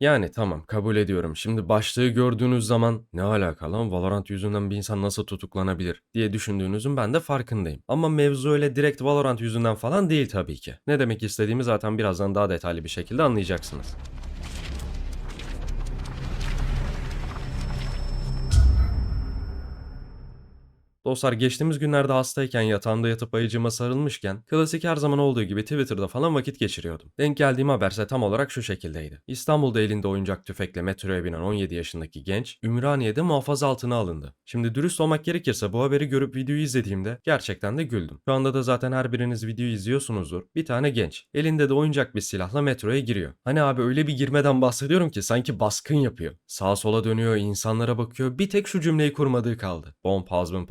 Yani tamam kabul ediyorum. Şimdi başlığı gördüğünüz zaman ne alaka lan Valorant yüzünden bir insan nasıl tutuklanabilir diye düşündüğünüzün ben de farkındayım. Ama mevzu öyle direkt Valorant yüzünden falan değil tabii ki. Ne demek istediğimi zaten birazdan daha detaylı bir şekilde anlayacaksınız. Dostlar geçtiğimiz günlerde hastayken yatağımda yatıp ayıcıma sarılmışken klasik her zaman olduğu gibi Twitter'da falan vakit geçiriyordum. Denk geldiğim haberse tam olarak şu şekildeydi. İstanbul'da elinde oyuncak tüfekle metroya binen 17 yaşındaki genç Ümraniye'de muhafaza altına alındı. Şimdi dürüst olmak gerekirse bu haberi görüp videoyu izlediğimde gerçekten de güldüm. Şu anda da zaten her biriniz videoyu izliyorsunuzdur. Bir tane genç elinde de oyuncak bir silahla metroya giriyor. Hani abi öyle bir girmeden bahsediyorum ki sanki baskın yapıyor. Sağa sola dönüyor, insanlara bakıyor. Bir tek şu cümleyi kurmadığı kaldı. Bomb has been.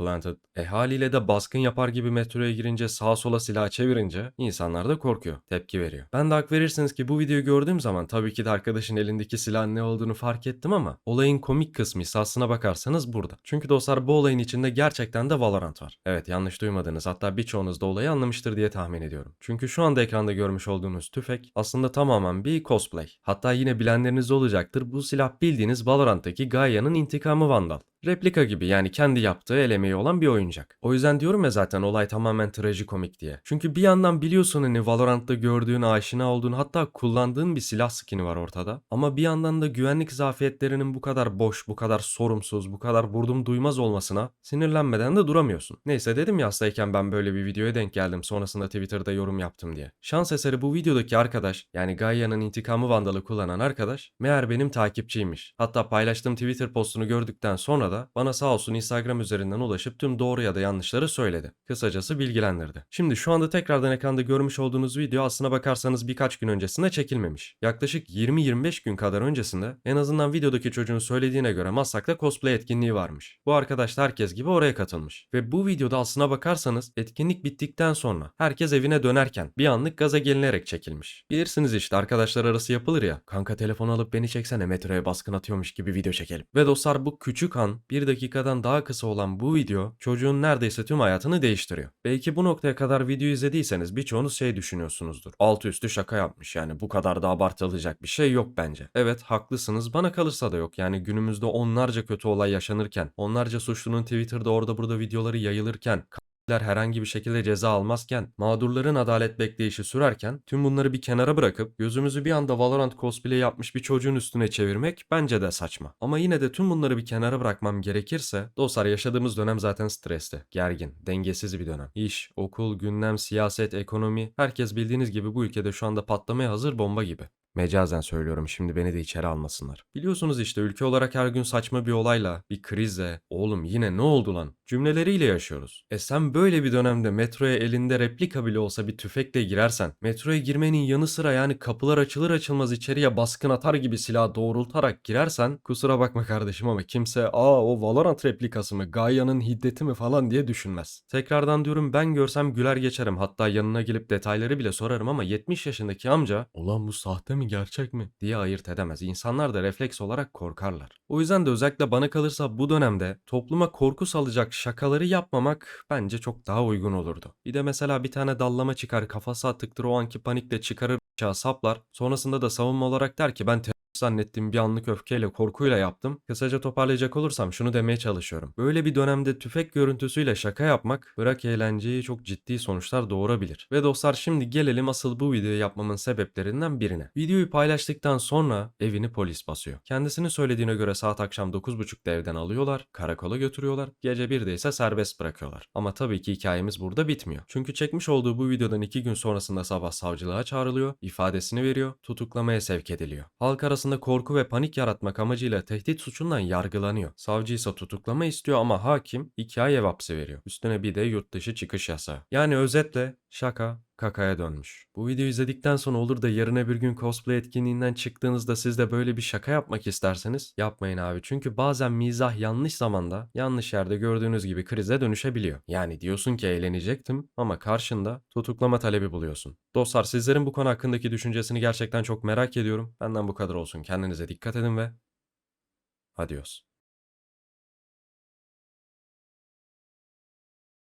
E haliyle de baskın yapar gibi metroya girince sağa sola silah çevirince insanlar da korkuyor, tepki veriyor. Ben de hak verirsiniz ki bu videoyu gördüğüm zaman tabii ki de arkadaşın elindeki silahın ne olduğunu fark ettim ama olayın komik kısmı ise bakarsanız burada. Çünkü dostlar bu olayın içinde gerçekten de Valorant var. Evet yanlış duymadınız hatta birçoğunuz da olayı anlamıştır diye tahmin ediyorum. Çünkü şu anda ekranda görmüş olduğunuz tüfek aslında tamamen bir cosplay. Hatta yine bilenleriniz olacaktır bu silah bildiğiniz Valorant'taki Gaia'nın intikamı Vandal. Replika gibi yani kendi yaptığı el emeği olan bir oyuncak. O yüzden diyorum ya zaten olay tamamen trajikomik diye. Çünkü bir yandan biliyorsun hani Valorant'ta gördüğün, aşina olduğun hatta kullandığın bir silah skini var ortada. Ama bir yandan da güvenlik zafiyetlerinin bu kadar boş, bu kadar sorumsuz, bu kadar vurdum duymaz olmasına sinirlenmeden de duramıyorsun. Neyse dedim ya hastayken ben böyle bir videoya denk geldim sonrasında Twitter'da yorum yaptım diye. Şans eseri bu videodaki arkadaş yani Gaia'nın intikamı vandalı kullanan arkadaş meğer benim takipçiymiş. Hatta paylaştığım Twitter postunu gördükten sonra da bana sağ olsun Instagram üzerinden ulaşıp tüm doğru ya da yanlışları söyledi. Kısacası bilgilendirdi. Şimdi şu anda tekrardan ekranda görmüş olduğunuz video aslına bakarsanız birkaç gün öncesinde çekilmemiş. Yaklaşık 20-25 gün kadar öncesinde en azından videodaki çocuğun söylediğine göre Maslak'ta cosplay etkinliği varmış. Bu arkadaş da herkes gibi oraya katılmış. Ve bu videoda aslına bakarsanız etkinlik bittikten sonra herkes evine dönerken bir anlık gaza gelinerek çekilmiş. Bilirsiniz işte arkadaşlar arası yapılır ya. Kanka telefonu alıp beni çeksene metroya baskın atıyormuş gibi video çekelim. Ve dostlar bu küçük an bir dakikadan daha kısa olan bu video çocuğun neredeyse tüm hayatını değiştiriyor. Belki bu noktaya kadar video izlediyseniz birçoğunuz şey düşünüyorsunuzdur. Altı üstü şaka yapmış yani bu kadar da abartılacak bir şey yok bence. Evet haklısınız bana kalırsa da yok. Yani günümüzde onlarca kötü olay yaşanırken, onlarca suçlunun Twitter'da orada burada videoları yayılırken, herhangi bir şekilde ceza almazken, mağdurların adalet bekleyişi sürerken tüm bunları bir kenara bırakıp gözümüzü bir anda Valorant cosplay yapmış bir çocuğun üstüne çevirmek bence de saçma. Ama yine de tüm bunları bir kenara bırakmam gerekirse dostlar yaşadığımız dönem zaten stresli, gergin, dengesiz bir dönem. İş, okul, gündem, siyaset, ekonomi herkes bildiğiniz gibi bu ülkede şu anda patlamaya hazır bomba gibi. Mecazen söylüyorum şimdi beni de içeri almasınlar. Biliyorsunuz işte ülke olarak her gün saçma bir olayla, bir krizle, oğlum yine ne oldu lan cümleleriyle yaşıyoruz. E sen böyle bir dönemde metroya elinde replika bile olsa bir tüfekle girersen, metroya girmenin yanı sıra yani kapılar açılır açılmaz içeriye baskın atar gibi silah doğrultarak girersen, kusura bakma kardeşim ama kimse aa o Valorant replikası mı, Gaia'nın hiddeti mi falan diye düşünmez. Tekrardan diyorum ben görsem güler geçerim hatta yanına gelip detayları bile sorarım ama 70 yaşındaki amca, ulan bu sahte mi gerçek mi diye ayırt edemez. İnsanlar da refleks olarak korkarlar. O yüzden de özellikle bana kalırsa bu dönemde topluma korku salacak şakaları yapmamak bence çok daha uygun olurdu. Bir de mesela bir tane dallama çıkar kafası atıktır o anki panikle çıkarır bıçağı saplar. Sonrasında da savunma olarak der ki ben zannettiğim bir anlık öfkeyle, korkuyla yaptım. Kısaca toparlayacak olursam şunu demeye çalışıyorum. Böyle bir dönemde tüfek görüntüsüyle şaka yapmak bırak eğlenceyi çok ciddi sonuçlar doğurabilir. Ve dostlar şimdi gelelim asıl bu videoyu yapmamın sebeplerinden birine. Videoyu paylaştıktan sonra evini polis basıyor. Kendisinin söylediğine göre saat akşam 9.30'da evden alıyorlar, karakola götürüyorlar, gece 1'de ise serbest bırakıyorlar. Ama tabii ki hikayemiz burada bitmiyor. Çünkü çekmiş olduğu bu videodan 2 gün sonrasında sabah savcılığa çağrılıyor, ifadesini veriyor, tutuklamaya sevk ediliyor. Halk arasında arasında korku ve panik yaratmak amacıyla tehdit suçundan yargılanıyor. Savcı ise tutuklama istiyor ama hakim 2 ay ev hapsi veriyor. Üstüne bir de yurt dışı çıkış yasağı. Yani özetle şaka kakaya dönmüş. Bu videoyu izledikten sonra olur da yarın bir gün cosplay etkinliğinden çıktığınızda siz de böyle bir şaka yapmak isterseniz yapmayın abi. Çünkü bazen mizah yanlış zamanda yanlış yerde gördüğünüz gibi krize dönüşebiliyor. Yani diyorsun ki eğlenecektim ama karşında tutuklama talebi buluyorsun. Dostlar sizlerin bu konu hakkındaki düşüncesini gerçekten çok merak ediyorum. Benden bu kadar olsun. Kendinize dikkat edin ve adios.